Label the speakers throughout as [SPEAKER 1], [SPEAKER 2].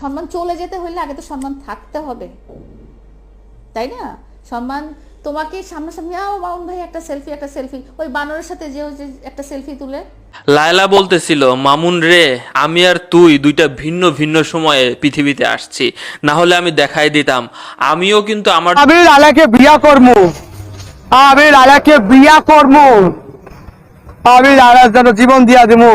[SPEAKER 1] সম্মান চলে যেতে হলে আগে তো সম্মান থাকতে হবে। তাই না? সম্মান তোমাকে সামনাসামনি আও মামুন ভাই একটা সেলফি একটা সেলফি ওই বানরের সাথে যে ওই যে একটা সেলফি তুলে।
[SPEAKER 2] লায়লা বলতেছিল মামুন রে আমি আর তুই দুইটা ভিন্ন ভিন্ন সময়ে পৃথিবীতে আসছি। না হলে আমি দেখাই দিতাম। আমিও কিন্তু আমার
[SPEAKER 3] আমি লালাকে বিয়া করব। আমি লালাকে বিয়া করব। আমি লালার জন্য জীবন দিয়া দেবো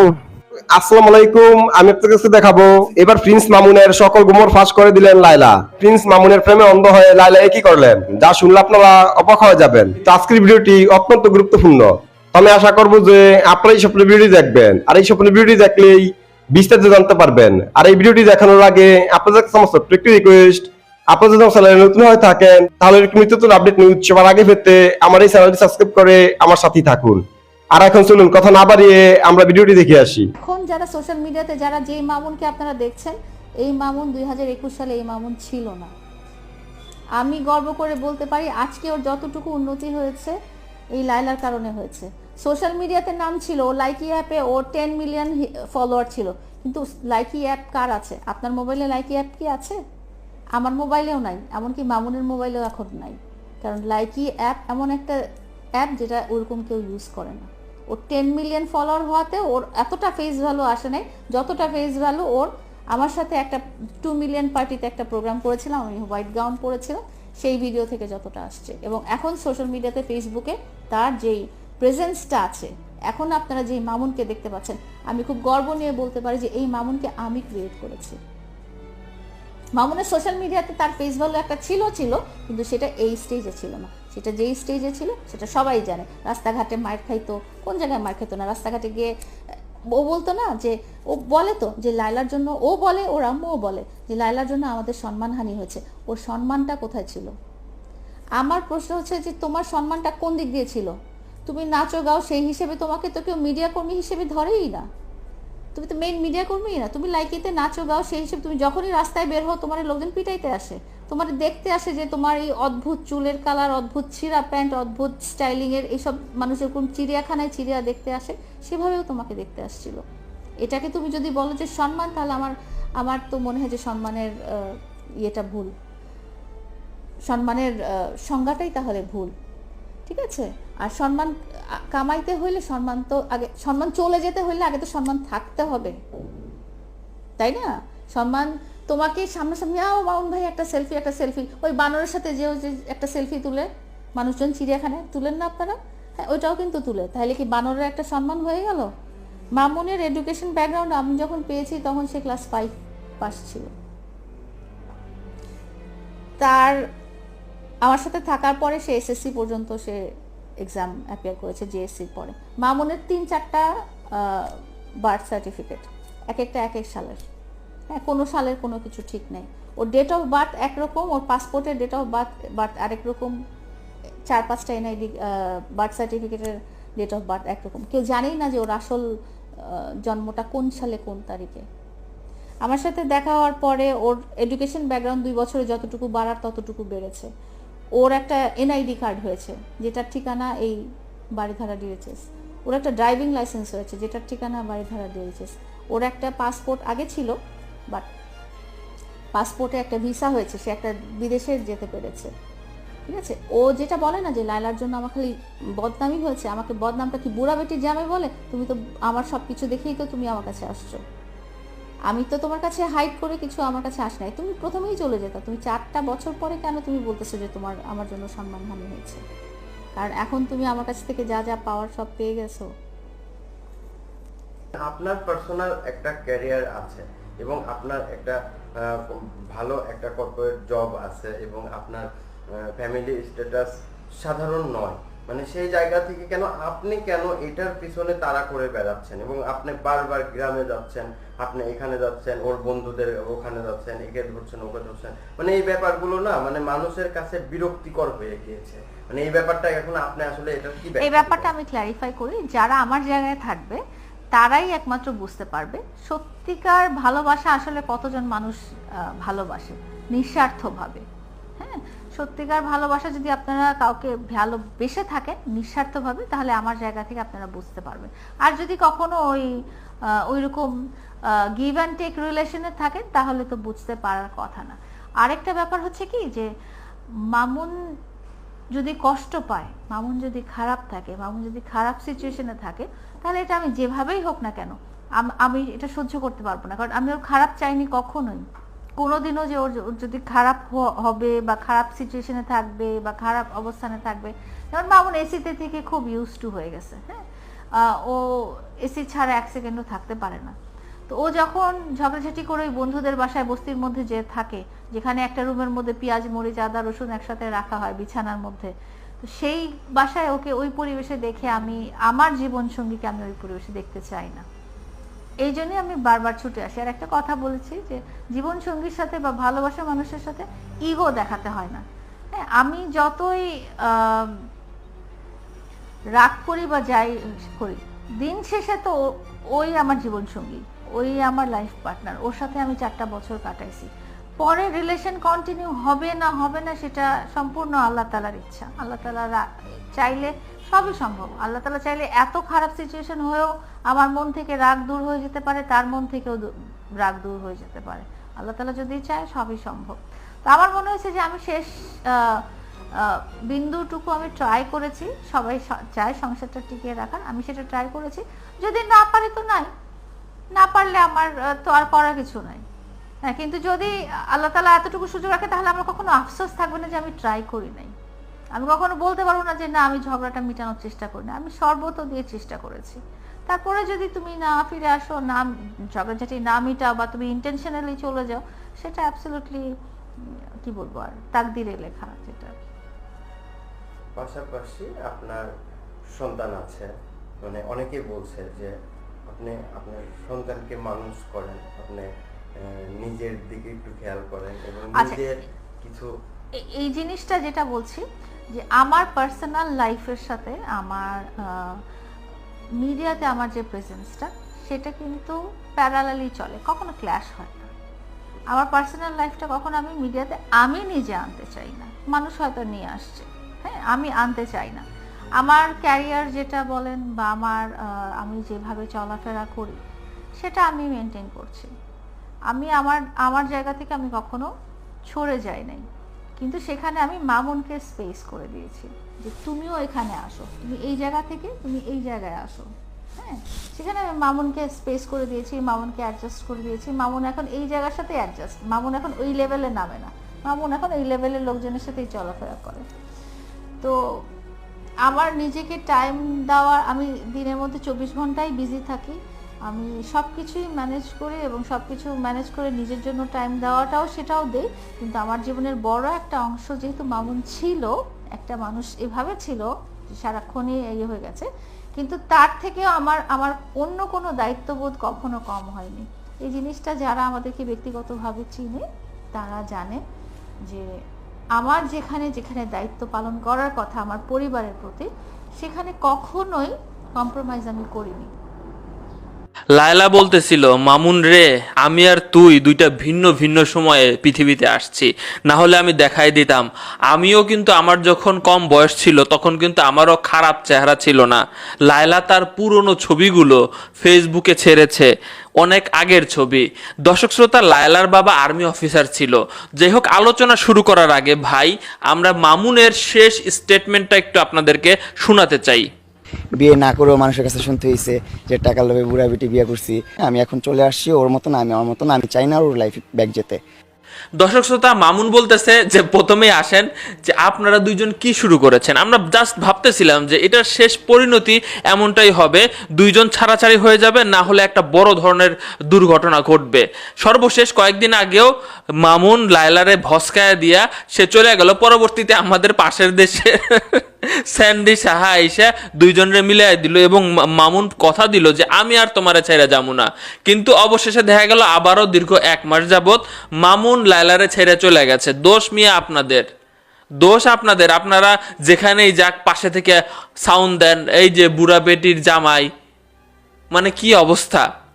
[SPEAKER 4] গুরুত্বপূর্ণ। আমি আশা যে আপনারা এই স্বপ্নের ভিডিওটি দেখবেন। আর দেখলেই বিস্তারিত জানতে পারবেন। আর এই ভিডিওটি দেখানোর আগে আপনাদের সমস্ত একটি রিকোয়েস্ট আপনারা যদি আমার চ্যানেলে নতুন হয়ে থাকেন, তাহলে নিত্য নতুন আপডেট নিউজ আগে পেতে আমার এই চ্যানেলটি সাবস্ক্রাইব করে আমার সাথেই থাকুন। আর এখন চলুন, কথা না বাড়িয়ে আমরা ভিডিওটি দেখে আসি।
[SPEAKER 1] এখন যারা সোশ্যাল মিডিয়াতে যারা যেই মামুনকে আপনারা দেখছেন, এই মামুন দুই হাজার একুশ সালে এই মামুন ছিল না। আমি গর্ব করে বলতে পারি, আজকে ওর যতটুকু উন্নতি হয়েছে, এই লাইলার কারণে হয়েছে। সোশ্যাল মিডিয়াতে নাম ছিল ও লাইকি অ্যাপে ওর টেন মিলিয়ন ফলোয়ার ছিল। কিন্তু লাইকি অ্যাপ কার আছে? আপনার মোবাইলে লাইকি অ্যাপ কি আছে? আমার মোবাইলেও নাই, এমনকি মামুনের মোবাইলেও এখন নাই। কারণ লাইকি অ্যাপ এমন একটা অ্যাপ যেটা ওরকম কেউ ইউজ করে না। ওর টেন মিলিয়ন ফলোয়ার হওয়াতে ওর এতটা ফেস ভ্যালু আসে নাই, যতটা ফেস ভ্যালু ওর আমার সাথে একটা টু মিলিয়ন পার্টিতে একটা প্রোগ্রাম করেছিলাম, আমি হোয়াইট গাউন পরেছিলাম, সেই ভিডিও থেকে যতটা আসছে। এবং এখন সোশ্যাল মিডিয়াতে ফেসবুকে তার যেই প্রেজেন্সটা আছে, এখন আপনারা যেই মামুনকে দেখতে পাচ্ছেন, আমি খুব গর্ব নিয়ে বলতে পারি যে এই মামুনকে আমি ক্রিয়েট করেছি। মামুনের সোশ্যাল মিডিয়াতে তার ফেস ভ্যালু একটা ছিল ছিল, কিন্তু সেটা এই স্টেজে ছিল না। সেটা যেই স্টেজে ছিল, সেটা সবাই জানে। রাস্তাঘাটে মার খাইতো, কোন জায়গায় মার খাইতো না? রাস্তাঘাটে গিয়ে ও বলতো না যে, ও বলে তো যে লাইলার জন্য ও বলে, ওর আম্মুও বলে যে লাইলার জন্য আমাদের সম্মানহানি হয়েছে। ওর সম্মানটা কোথায় ছিল? আমার প্রশ্ন হচ্ছে যে তোমার সম্মানটা কোন দিক দিয়ে ছিল? তুমি নাচো, গাও, সেই হিসেবে তোমাকে তো কেউ মিডিয়া কর্মী হিসেবে ধরেই না। তুমি তো মেইন মিডিয়া কর্মী না। তুমি লাইকিতে নাচো, গাও, সেই হিসেবে তুমি যখনই রাস্তায় বের হও, তোমার লোকজন পিটাইতে আসে। তোমার দেখতে আসে যে তোমার এই অদ্ভুত চুলের কালার অদ্ভুত ছিঁড়া প্যান্ট, অদ্ভুত স্টাইলিং এর এইসব মানুষ এরকম চিড়িয়াখানায় চিড়িয়া দেখতে আসে, সেভাবেও তোমাকে দেখতে আসছিল। এটাকে তুমি যদি বলো যে সম্মান, তাহলে আমার আমার তো মনে হয় যে সম্মানের ইয়েটা ভুল। সম্মানের সংজ্ঞাটাই তাহলে ভুল। ঠিক আছে? আর সম্মান কামাইতে হইলে সম্মান তো আগে, সম্মান চলে যেতে হইলে আগে তো সম্মান থাকতে হবে। তাই না? সম্মান তোমাকে সামনাসামনি, আও, মামুন ভাই, একটা সেলফি একটা সেলফি ওই বানরের সাথে যে একটা সেলফি তুলে, মানুষজন চিড়িয়াখানায় তুলেন না আপনারা? হ্যাঁ ওইটাও কিন্তু তুলে। তাহলে কি বানরের একটা সম্মান হয়ে গেল? মামুনের এডুকেশন ব্যাকগ্রাউন্ড আমি যখন পেয়েছি, তখন সে ক্লাস ফাইভ পাস ছিল। তার, আমার সাথে থাকার পরে সে এসএসসি পর্যন্ত সে এক্সাম অ্যাপিয়ার করেছে জিএসসির পরে। মামুনের তিন, চারটা বার্থ সার্টিফিকেট এক একটা, এক এক সালের। হ্যাঁ কোনো সালের কোনো কিছু ঠিক নেই। ওর ডেট অফ বার্থ একরকম, ওর পাসপোর্টের ডেট অফ বার্থ বার্থ আরেক রকম, চার পাঁচটা এনআইডি বার্থ সার্টিফিকেটের ডেট অফ বার্থ একরকম। কেউ জানেই না যে ওর আসল জন্মটা কোন সালে কোন তারিখে। আমার সাথে দেখা হওয়ার পরে ওর এডুকেশন ব্যাকগ্রাউন্ড দুই বছরে যতটুকু বাড়ার ততটুকু বেড়েছে। ওর একটা এনআইডি কার্ড হয়েছে, যেটার ঠিকানা এই বাড়িধারা ডিএইচএস ওর একটা ড্রাইভিং লাইসেন্স হয়েছে, যেটার ঠিকানা বাড়িধারা ডিএইচএস ওর একটা পাসপোর্ট আগে ছিল বাট পাসপোর্টে একটা ভিসা হয়েছে, সে একটা বিদেশে যেতে পেরেছে। ঠিক আছে? ও যেটা বলে না যে লাইলার জন্য আমার খালি বদনামই হয়েছে, আমাকে বদনামটা কি বুড়া বেটির জামে বলে? তুমি তো আমার সব কিছু দেখেই তো তুমি আমার কাছে আসছো। আমি তো তোমার কাছে হাইড করে কিছু আমার কাছে আস নাই। তুমি প্রথমেই চলে যেতা। তুমি চারটা বছর পরে কেন তুমি বলতেছো যে তোমার, আমার জন্য সম্মানহানি হয়েছে? কারণ এখন তুমি আমার কাছ থেকে যা যা পাওয়ার সব পেয়ে গেছো।
[SPEAKER 5] আপনার পার্সোনাল একটা ক্যারিয়ার আছে। এবং আপনার একটা ভালো একটা কর্পোরেট জব আছে এবং আপনার ফ্যামিলি স্ট্যাটাস সাধারণ নয়। মানে সেই জায়গা থেকে কেন আপনি কেন এটার পিছনে তাড়া করে বেড়াচ্ছেন এবং আপনি বারবার গ্রামে যাচ্ছেন আপনি এখানে যাচ্ছেন ওর বন্ধুদের ওখানে যাচ্ছেন একে ধরছেন ওকে ধরছেন। মানে এই ব্যাপারগুলো না মানে মানুষের কাছে বিরক্তিকর হয়ে গিয়েছে। মানে এই ব্যাপারটা এখন আপনি আসলে এটা কি
[SPEAKER 1] এই ব্যাপারটা আমি ক্ল্যারিফাই করি যারা আমার জায়গায় থাকবে তারাই একমাত্র বুঝতে পারবে সত্যিকার ভালোবাসা আসলে কতজন মানুষ ভালোবাসে, নিঃস্বার্থভাবে। হ্যাঁ? সত্যিকার ভালোবাসা যদি আপনারা কাউকে ভালোবেসে থাকেন নিঃস্বার্থভাবে, তাহলে আমার জায়গা থেকে আপনারা বুঝতে পারবেন। আর যদি কখনো ওই ওই রকম গিভ অ্যান্ড টেক রিলেশনে থাকেন, তাহলে তো বুঝতে পারার কথা না। আরেকটা ব্যাপার হচ্ছে কি যে, মামুন যদি কষ্ট পায়, মামুন যদি খারাপ থাকে, মামুন যদি খারাপ সিচুয়েশনে থাকে তাহলে এটা আমি যেভাবেই হোক না কেন, আমি এটা সহ্য করতে পারব না। কারণ আমি ওর খারাপ চাইনি কখনোই। কোনোদিনও যে ওর যদি খারাপ হবে বা খারাপ সিচুয়েশনে থাকবে বা খারাপ অবস্থানে থাকবে, যেমন মামুন এসিতে থেকে খুব ইউজ টু হয়ে গেছে হ্যাঁ? ও এসি ছাড়া এক সেকেন্ডও থাকতে পারে না। তো ও যখন ঝগড়াঝাটি করে ওই বন্ধুদের বাসায় বস্তির মধ্যে যে থাকে, যেখানে একটা রুমের মধ্যে পেঁয়াজ, মরিচ, আদা, রসুন একসাথে রাখা হয় বিছানার মধ্যে তো সেই বাসায় ওকে ওই পরিবেশে দেখে আমি, আমার জীবন সঙ্গীকে আমি ওই পরিবেশে দেখতে চাই না। এই জন্যই আমি বারবার ছুটে আসি। আর একটা কথা বলেছি যে জীবন সঙ্গীর সাথে বা ভালোবাসা মানুষের সাথে ইগো দেখাতে হয় না। হ্যাঁ আমি যতই রাগ করি বা যাই করি, দিন শেষে তো ওই আমার জীবন সঙ্গী ওই আমার লাইফ পার্টনার ওর সাথে আমি চারটা বছর কাটাইছি। পরে রিলেশন কন্টিনিউ হবে না হবে না, সেটা সম্পূর্ণ আল্লাহ তালার ইচ্ছা। আল্লাহ তালা চাইলে সবই সম্ভব। আল্লাহ তালা চাইলে এত খারাপ সিচুয়েশন হয়েও আমার মন থেকে রাগ দূর হয়ে যেতে পারে, তার মন থেকেও রাগ দূর হয়ে যেতে পারে। আল্লাহ তালা যদি চায়, সবই সম্ভব। তো আমার মনে হয়েছে যে আমি শেষ বিন্দুটুকু আমি ট্রাই করেছি। সবাই চায় সংসারটা টিকিয়ে রাখার। আমি সেটা ট্রাই করেছি। যদি না পারি তো নাই। না পারলে আমার তো আর করার কিছু নাই। হ্যাঁ কিন্তু যদি আল্লাহ তালা এতটুকু সুযোগ রাখে, তাহলে আমার কখনো আফসোস থাকবে না যে আমি ট্রাই করি নাই। আমি কখনো বলতে পারব না যে না, আমি ঝগড়াটা মেটানোর চেষ্টা করি না আমি সর্বত দিয়ে চেষ্টা করেছি। তারপরে যদি তুমি না ফিরে আসো, না ঝগড়াঝাটি না মিটাও বা তুমি ইন্টেনশনালি চলে যাও, সেটা অ্যাবসলিউটলি কি বলব আর, তাকদিরে লেখা যেটা।
[SPEAKER 5] পাশাপাশি আপনার সন্তান আছে মানে অনেকেই বলছে যে আপনি, আপনার সন্তানকে মানুষ করেন, আপনি নিজের দিকে একটু খেয়াল করেন এবং
[SPEAKER 1] আচ্ছা।
[SPEAKER 5] নিজের কিছু
[SPEAKER 1] এই জিনিসটা যেটা বলছি যে আমার পার্সোনাল লাইফের সাথে আমার মিডিয়াতে আমার যে প্রেজেন্সটা সেটা কিন্তু প্যারালালি চলে কখনো ক্ল্যাশ হয় না আমার পার্সোনাল লাইফটা কখনো আমি মিডিয়াতে আমি নিজে আনতে চাই না মানুষ হয়তো নিয়ে আসছে হ্যাঁ আমি আনতে চাই না আমার ক্যারিয়ার যেটা বলেন বা আমার আমি যেভাবে চলাফেরা করি সেটা আমি মেনটেন করছি আমি আমার আমার জায়গা থেকে আমি কখনো সরে যাই নাই। কিন্তু সেখানে আমি মামুনকে স্পেস করে দিয়েছি যে তুমিও এখানে আসো। তুমি এই জায়গা থেকে তুমি এই জায়গায় আসো। হ্যাঁ? সেখানে আমি মামুনকে স্পেস করে দিয়েছি, মামুনকে অ্যাডজাস্ট করে দিয়েছি। মামুন এখন এই জায়গার সাথে অ্যাডজাস্ট মামুন এখন ওই লেভেলে নামে না। মামুন এখন এই লেভেলের লোকজনের সাথেই চলাফেরা করে। তো আমার নিজেকে টাইম দেওয়ার, আমি দিনের মধ্যে চব্বিশ ঘন্টাই বিজি থাকি। আমি সব কিছুই ম্যানেজ করে এবং সব কিছু ম্যানেজ করে নিজের জন্য টাইম দেওয়াটাও সেটাও দেই। কিন্তু আমার জীবনের বড় একটা অংশ যেহেতু মামুন ছিল, একটা মানুষ এভাবে ছিল সারাক্ষণই ইয়ে হয়ে গেছে। কিন্তু তার থেকেও আমার আমার অন্য কোনো দায়িত্ববোধ কখনো কম হয়নি। এই জিনিসটা যারা আমাদেরকে ব্যক্তিগতভাবে চিনে, তারা জানে যে আমার যেখানে যেখানে দায়িত্ব পালন করার কথা আমার পরিবারের প্রতি, সেখানে কখনোই কম্প্রোমাইজ আমি করিনি।
[SPEAKER 2] লায়লা বলতেছিল, মামুন রে, আমি আর তুই দুইটা ভিন্ন ভিন্ন সময়ে পৃথিবীতে আসছি। না হলে আমি দেখাই দিতাম। আমিও কিন্তু আমার যখন কম বয়স ছিল, তখন কিন্তু আমারও খারাপ চেহারা ছিল না। লায়লা তার পুরনো ছবিগুলো ফেসবুকে ছেড়েছে, অনেক আগের ছবি। দর্শক শ্রোতা, লায়লার বাবা আর্মি অফিসার ছিল। যাই হোক, আলোচনা শুরু করার আগে ভাই, আমরা মামুনের শেষ স্টেটমেন্টটা একটু আপনাদেরকে শোনাতে চাই।
[SPEAKER 6] বিয়ে না করেও মানুষের কাছে শুনতে হয়েছে যে টাকার লোভে বুড়া বিটি বিয়ে করছি। আমি এখন চলে আসছি, ওর মতন আমি, আমার মতন আমি চাই না ওর লাইফ ব্যাক যেতে।
[SPEAKER 2] দর্শক শ্রোতা, মামুন বলতেছে যে প্রথমেই আসেন যে আপনারা দুইজন কি শুরু করেছেন? আমরা জাস্ট ভাবতেছিলাম যে এটার শেষ পরিণতি এমনটাই হবে, দুইজন ছাড়াছাড়ি হয়ে যাবে, না হলে একটা বড় ধরনের দুর্ঘটনা ঘটবে। সর্বশেষ কয়েকদিন আগেও মামুন লায়লারে ভসকায়া দিয়া সে চলে গেল, পরবর্তীতে আমাদের পাশের দেশে। স্যান্ডি সাহা এসে দুইজনের মিলাই দিল এবং মামুন কথা দিল যে, আমি আর তোমারে ছেড়ে যাব না। কিন্তু অবশেষে দেখা গেল আবারও দীর্ঘ এক মাস যাবত মামুন লায়লারে ছেড়ে চলে গেছে। দোষ মিয়া আপনাদের। দোষ আপনাদের। আপনারা যেখানেই যাক পাশে থেকে সাউন্ড দেন। এই যে বুড়া বেটির জামাই। মানে কি অবস্থা?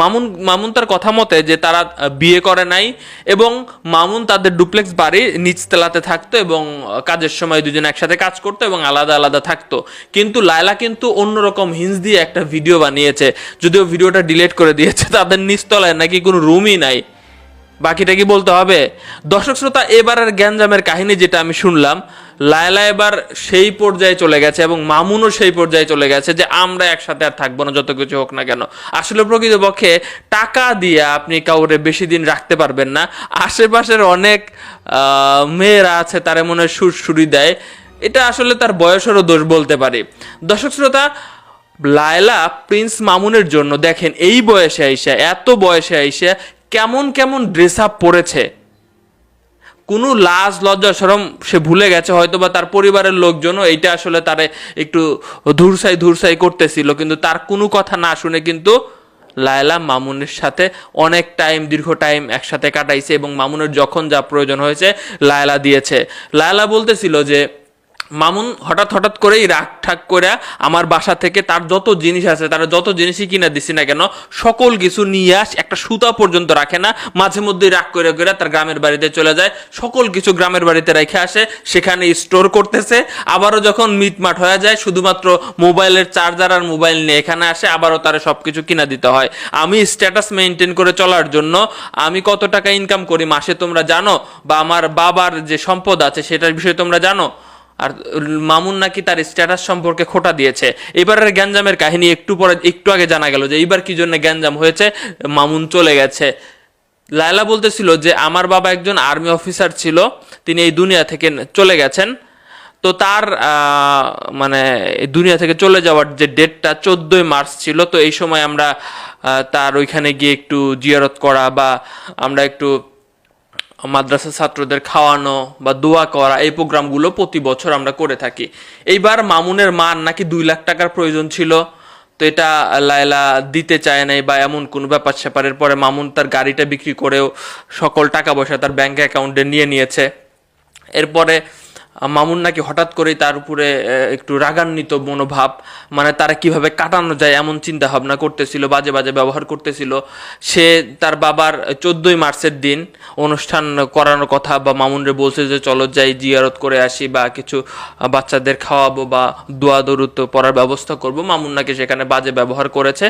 [SPEAKER 2] মামুন মামুন তার কথা মতে যে তারা বিয়ে করে নাই এবং মামুন তাদের ডুপ্লেক্স বাড়ি নিচতলাতে থাকতো এবং কাজের সময় দুজন একসাথে কাজ করতো এবং আলাদা আলাদা থাকতো। কিন্তু লায়লা কিন্তু অন্যরকম হিন্স দিয়ে একটা ভিডিও বানিয়েছে। যদিও ভিডিওটা ডিলিট করে দিয়েছে, তাদের নিচতলায় নাকি কোনো রুমই নাই। বাকিটা কি বলতে হবে? দর্শক শ্রোতা এবারের গ্যাঞ্জামের কাহিনী যেটা আমি শুনলাম লায়লা এবার সেই পর্যায়ে চলে গেছে এবং মামুনও সেই পর্যায়ে চলে গেছে যে আমরা একসাথে আর থাকব না, যত কিছু হোক না কেন। আসলে প্রকৃতপক্ষে টাকা দিয়ে আপনি কাউরে বেশি দিন রাখতে পারবেন না। আশেপাশের অনেক মেয়েরা আছে, তারা মনে হয় সুরসুরি দেয়। এটা আসলে তার বয়সেরও দোষ বলতে পারি। দর্শক শ্রোতা, লায়লা প্রিন্স মামুনের জন্য দেখেন এই বয়সে আইসা, এত বয়সে আইসা কেমন কেমন ড্রেস আপ পরেছে। কোনো লাজ, লজ্জা, সরম সে ভুলে গেছে হয়তো বা তার পরিবারের লোকজনও এইটা আসলে তারে একটু ধূরসাই ধূরসাই করতেছিল, কিন্তু তার কোনো কথা না শুনে কিন্তু লায়লা মামুনের সাথে অনেক টাইম দীর্ঘ টাইম একসাথে কাটাইছে এবং মামুনের যখন যা প্রয়োজন হয়েছে, লায়লা দিয়েছে। লায়লা বলতেছিল যে মামুন হঠাৎ হঠাৎ করেই রাগ ঠাক করে আমার বাসা থেকে তার যত জিনিস আছে, তার যত জিনিসই কিনা দিছি না কেন, সকল কিছু নিয়ে আস, একটা সুতা পর্যন্ত রাখে না, মাঝে মধ্যে রাগ করে করে তার গ্রামের বাড়িতে চলে যায়, সকল কিছু গ্রামের বাড়িতে রেখে আসে, সেখানে স্টোর করতেছে, আবারও যখন মিটমাট হয়ে যায়, শুধুমাত্র মোবাইলের চার্জার আর মোবাইল নিয়ে এখানে আসে, আবারও তার সব কিছু কিনা দিতে হয়। আমি স্ট্যাটাস মেনটেন করে চলার জন্য আমি কত টাকা ইনকাম করি মাসে তোমরা জানো? বা আমার বাবার যে সম্পদ আছে, সেটার বিষয়ে তোমরা জানো? আর মামুন নাকি তার স্ট্যাটাস সম্পর্কে খোটা দিয়েছে। এবারের গ্যাঞ্জামের কাহিনী একটু পরে, একটু আগে জানা গেল যে এইবার কি জন্য গ্যাঞ্জাম হয়েছে, মামুন চলে গেছে। লায়লা বলতেছিল যে আমার বাবা একজন আর্মি অফিসার ছিল, তিনি এই দুনিয়া থেকে চলে গেছেন। তো তার মানে দুনিয়া থেকে চলে যাওয়ার যে ডেটটা চোদ্দোই মার্চ ছিল, তো এই সময় আমরা তার ওইখানে গিয়ে একটু জিয়ারত করা বা আমরা একটু মাদ্রাসা ছাত্রদের খাওয়ানো বা দোয়া করা এই প্রোগ্রামগুলো প্রতি বছর আমরা করে থাকি। এইবার মামুনের মান নাকি দুই লাখ টাকার প্রয়োজন ছিল। তো এটা লায়লা দিতে চায় নাই বা এমন কোনো ব্যাপার স্যাপারের পরে মামুন তার গাড়িটা বিক্রি করেও সকল টাকা পয়সা তার ব্যাংক অ্যাকাউন্টে নিয়ে নিয়েছে। এরপরে মামুন নাকি হঠাৎ করেই তার উপরে একটু রাগান্বিত মনোভাব মানে তারা কীভাবে কাটানো যায় এমন চিন্তা ভাবনা করতেছিল, বাজে বাজে ব্যবহার করতেছিল। সে তার বাবার চোদ্দই মার্চের দিন অনুষ্ঠান করানোর কথা বা মামুনরে বলছে যে, চলো যাই, জিয়ারত করে আসি বা কিছু বাচ্চাদের খাওয়াবো বা দোয়া দরুদ পড়ার ব্যবস্থা করব। মামুন নাকি সেখানে বাজে ব্যবহার করেছে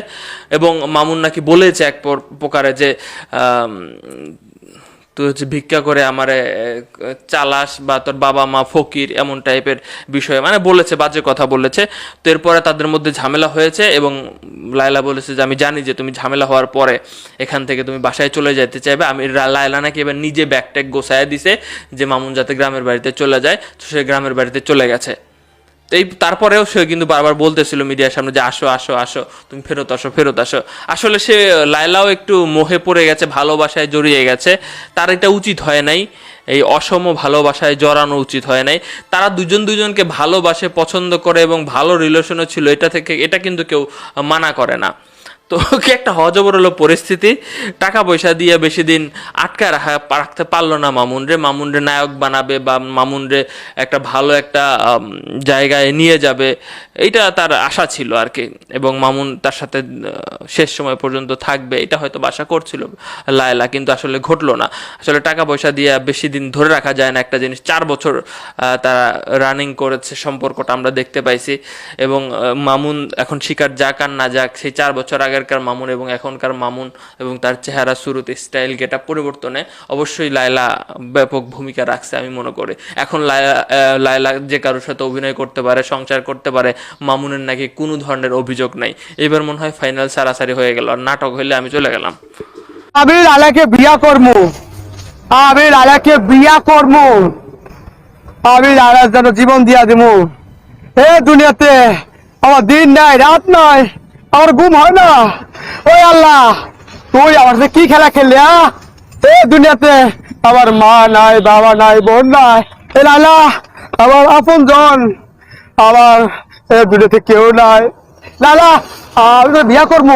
[SPEAKER 2] এবং মামুন নাকি বলেছে এক প্রকারে যে তুই হচ্ছে ভিক্ষা করে আমারে চালাস বা তোর বাবা মা ফকির এমন টাইপের বিষয়ে মানে বলেছে, বাজে কথা বলেছে। তো এরপরে তাদের মধ্যে ঝামেলা হয়েছে এবং লায়লা বলেছে যে, আমি জানি যে তুমি ঝামেলা হওয়ার পরে এখান থেকে তুমি বাসায় চলে যেতে চাইবে। আমি লায়লা নাকি এবার নিজে ব্যাগ ট্যাগ গোছায় দিছে যে, মামুন যাতে গ্রামের বাড়িতে চলে যায়। তো সে গ্রামের বাড়িতে চলে গেছে। এই তারপরেও সে কিন্তু বারবার বলতেছিল মিডিয়ার সামনে যে, আসো আসো আসো, তুমি ফেরত আসো ফেরত আসো। আসলে সে, লায়লাও একটু মোহে পড়ে গেছে, ভালোবাসায় জড়িয়ে গেছে। তার এটা উচিত হয় নাই। এই অসম ভালোবাসায় জড়ানো উচিত হয় নাই। তারা দুজন দুজনকে ভালোবাসে, পছন্দ করে এবং ভালো রিলেশনও ছিল। এটা থেকে, এটা কিন্তু কেউ মানা করে না। তো কি একটা হজবরল পরিস্থিতি? টাকা পয়সা দিয়ে বেশি দিন আটকা রাখা রাখতে পারল না মামুনরে। মামুনরে নায়ক বানাবে বা মামুনরে একটা ভালো একটা জায়গায় নিয়ে যাবে, এইটা তার আশা ছিল আর কি এবং মামুন তার সাথে শেষ সময় পর্যন্ত থাকবে, এটা হয়তো আশা করছিল লায়লা, কিন্তু আসলে ঘটলো না। আসলে টাকা পয়সা দিয়ে বেশি দিন ধরে রাখা যায় না একটা জিনিস। চার বছর তারা রানিং করেছে, সম্পর্কটা আমরা দেখতে পাইছি। এবং মামুন এখন শিকার যাক আর না যাক, সেই চার বছর আগেরকার মামুন এবং এখনকার মামুন এবং তার চেহারা শুরুতে স্টাইল গেটা পরিবর্তনে অবশ্যই লায়লা ব্যাপক ভূমিকা রাখছে আমি মনে করি। এখন লায়লা লায়লা যে কারোর সাথে অভিনয় করতে পারে, সংসার করতে পারে, মামুনের নাকি কোনো ধরনের অভিযোগ নাই। এবার মনে হয় ফাইনাল সারাসারি হয়ে গেল, আর নাটক হইলে আমি চলে গেলাম।
[SPEAKER 3] আমি লালাকে বিয়া করব। আমি লালাকে বিয়া করব। আমি লালার জন্য জীবন দিয়া দিব এ দুনিয়াতে আমার দিন নাই, রাত নাই। আমার ঘুম হয় না। ওই আল্লাহ, তুই আমার কি খেলা খেললি এ দুনিয়াতে আমার মা নাই, বাবা নাই, বোন নাই, এ লালা, আমার আপন জন আমার এ দুনিয়াতে কেউ নাই। লালা, আমি তো বিয়া করব।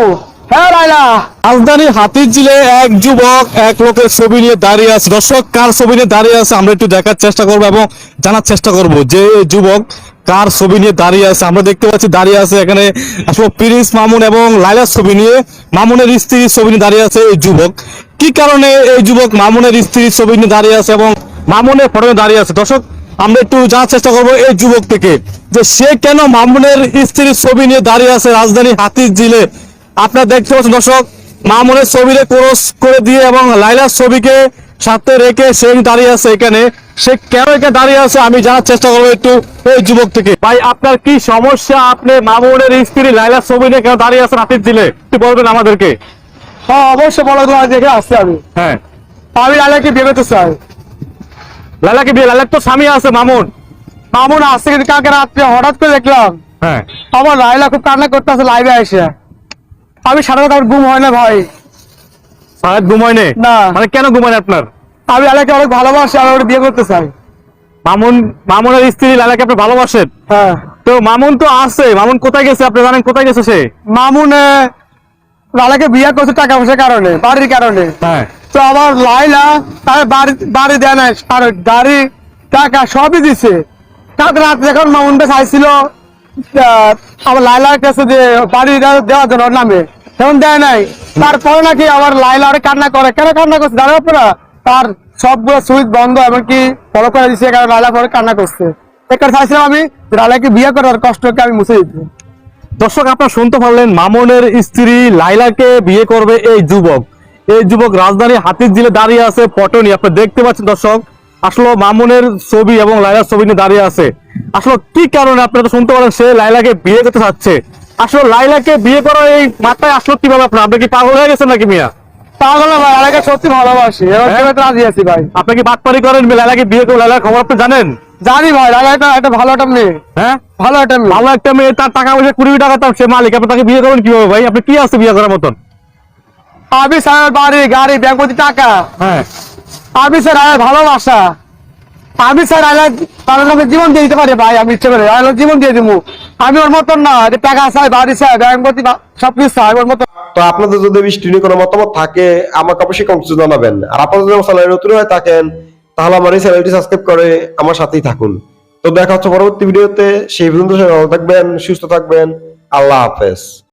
[SPEAKER 7] রাজধানীর হাতিঝিলে এক যুবক এক লোকের ছবি নিয়ে দাঁড়িয়ে আছে। দর্শক, কার ছবি নিয়ে দাঁড়িয়ে আছে আমরা একটু দেখার চেষ্টা করব এবং জানার চেষ্টা করব। যে যুবক কার ছবি নিয়ে দাঁড়িয়ে আছে, আমরা দেখতে পাচ্ছি দাঁড়িয়ে আছে এখানে আসলে প্রিন্স মামুন এবং লাইলার ছবি নিয়ে মামুনের স্ত্রীর ছবি নিয়ে দাঁড়িয়ে আছে এই যুবক। কি কারণে এই যুবক মামুনের স্ত্রীর ছবি নিয়ে দাঁড়িয়ে আছে এবং মামুনের ফটো দাঁড়িয়ে আছে? দর্শক, আমরা একটু জানার চেষ্টা করব এই যুবক থেকে যে সে কেন মামুনের স্ত্রীর ছবি নিয়ে দাঁড়িয়ে আছে রাজধানী হাতির জিলে আপনারা দেখতে পাচ্ছেন দর্শক মামুনের ছবিতে ক্রস করে দিয়ে এবং লাইলার ছবিকে সাথে রেখে সে দাঁড়িয়ে আছে এখানে। সে কেন এখানে দাঁড়িয়ে আছে আমি জানার চেষ্টা করব একটু এই যুবক থেকে। ভাই আপনার কি সমস্যা? আপনি মামুনের স্ত্রী লাইলার ছবি নিয়ে কেন দাঁড়িয়ে আছেন হাতির দিলে একটু বলবেন আমাদেরকে।
[SPEAKER 3] হ্যাঁ অবশ্যই বলো তোমার দেখে আসছি আমি।
[SPEAKER 7] হ্যাঁ।
[SPEAKER 3] আমি লাইলাকে বিয়ে করতে চাই।
[SPEAKER 7] লাইলাকে বিয়ে? লাইলার তো স্বামী আছে মামুন।
[SPEAKER 3] মামুন আসছে কিন্তু কালকে রাত্রে হঠাৎ করে দেখলাম
[SPEAKER 7] হ্যাঁ।
[SPEAKER 3] আমার লাইলা খুব কান্না করতে আছে লাইভে এসে। আমি সারা রাত আমার ঘুম হয় না ভাই।
[SPEAKER 7] সারাত ঘুমায় নেই
[SPEAKER 3] না।
[SPEAKER 7] মানে কেন ঘুমায় না আপনার?
[SPEAKER 3] আমি আলাকে অনেক ভালোবাসি আমি ওর বিয়ে করতে চাই।
[SPEAKER 7] মামুন মামুনের স্ত্রী লাইলাকে আপনি ভালোবাসেন?
[SPEAKER 3] হ্যাঁ।
[SPEAKER 7] তো মামুন তো আছে। মামুন কোথায় গেছে? আপনি জানেন কোথায় গেছে সে?
[SPEAKER 3] মামুন আহ, লাইলাকে বিয়ে করছে টাকা পয়সার কারণে বাড়ির কারণে।
[SPEAKER 7] হ্যাঁ।
[SPEAKER 3] তো আমার লাইলা তার বাড়ি বাড়ি দেয় না আর গাড়ি টাকা সবই দিছে। কালকে রাত যখন মামুনটা চাইছিল আমার লাইলার কাছে যে বাড়ি দেওয়া- দেওয়ার জন্য ওর নামে তখন দেয় নাই। তারপরে নাকি আমার লাইলা আরে কান্না করে। কেন কান্না করছে? জানো আপনারা। তার সবগুলো সুইচ বন্ধ, এমনকি ফলো করে দিচ্ছে কারণ লাইলা পরে কান্না করছে। একটা চাইছিলাম আমি লাইলাকে বিয়ে করার কষ্টকে আমি মুছে দিতে।
[SPEAKER 7] দর্শক, আপনারা শুনতে পারলেন, মামুনের স্ত্রী লাইলাকে বিয়ে করবে এই যুবক। এই যুবক রাজধানী হাতির জিলে দাঁড়িয়ে আছে পটনি আপনি দেখতে পাচ্ছেন, দর্শক, আসলে মামুনের ছবি এবং লাইলার ছবি নিয়ে দাঁড়িয়ে আছে। আসলে কি কারণে আপনারা শুনতে পারেন সে লাইলাকে বিয়ে করতে চাচ্ছে? আসলে লাইলাকে বিয়ে করার এই মাথায় আসলো কীভাবে আপনার? আপনি কি পাগল হয়ে গেছেন নাকি মিয়া?
[SPEAKER 3] পাগল না ভাই লাইলাকে সত্যি ভালোবাসি। এবার
[SPEAKER 7] হ্যাঁ?
[SPEAKER 3] রাজি আছি ভাই?
[SPEAKER 7] আপনি কি বাটপারি করেন লাইলাকে বিয়ে করে লাইলার খবর আপনি জানেন?
[SPEAKER 3] জানি ভাই লাইলা একটা একটা ভালো একটা মেয়ে।
[SPEAKER 7] হ্যাঁ?
[SPEAKER 3] ভালো একটা মেয়ে।
[SPEAKER 7] ভালো একটা মেয়ে তার টাকা পয়সা কুড়ি টাকা তার সে মালিক। আপনি তাকে বিয়ে করবেন কীভাবে ভাই? আপনি কি আছে বিয়ে করার মতন?
[SPEAKER 3] আমি স্যার বাড়ি গাড়ি টাকা।
[SPEAKER 7] হ্যাঁ।
[SPEAKER 3] আমি স্যার ভালোবাসা। আমি স্যার তার জীবন দিয়ে দিতে পারি ভাই, আমি ইচ্ছে করে। আয়ার জীবন দিয়ে দিব আমি ওর মতন না, যে টাকা চাই, বাড়ি চাই ব্যাংকপতি সব কিছু চাই, ওর মতন।
[SPEAKER 4] তো আপনাদের যদি বৃষ্টি নিয়ে কোনো মতামত থাকে, আমাকে অবশ্যই কমেন্টে জানাবেন। আর আপনাদের যদি আমার নতুন হয়ে থাকেন, তাহলে আমার এই চ্যানেলটি সাবস্ক্রাইব করে আমার সাথেই থাকুন। তো দেখা হচ্ছে পরবর্তী ভিডিওতে, সেই পর্যন্ত ভালো থাকবেন, সুস্থ থাকবেন, আল্লাহ হাফেজ।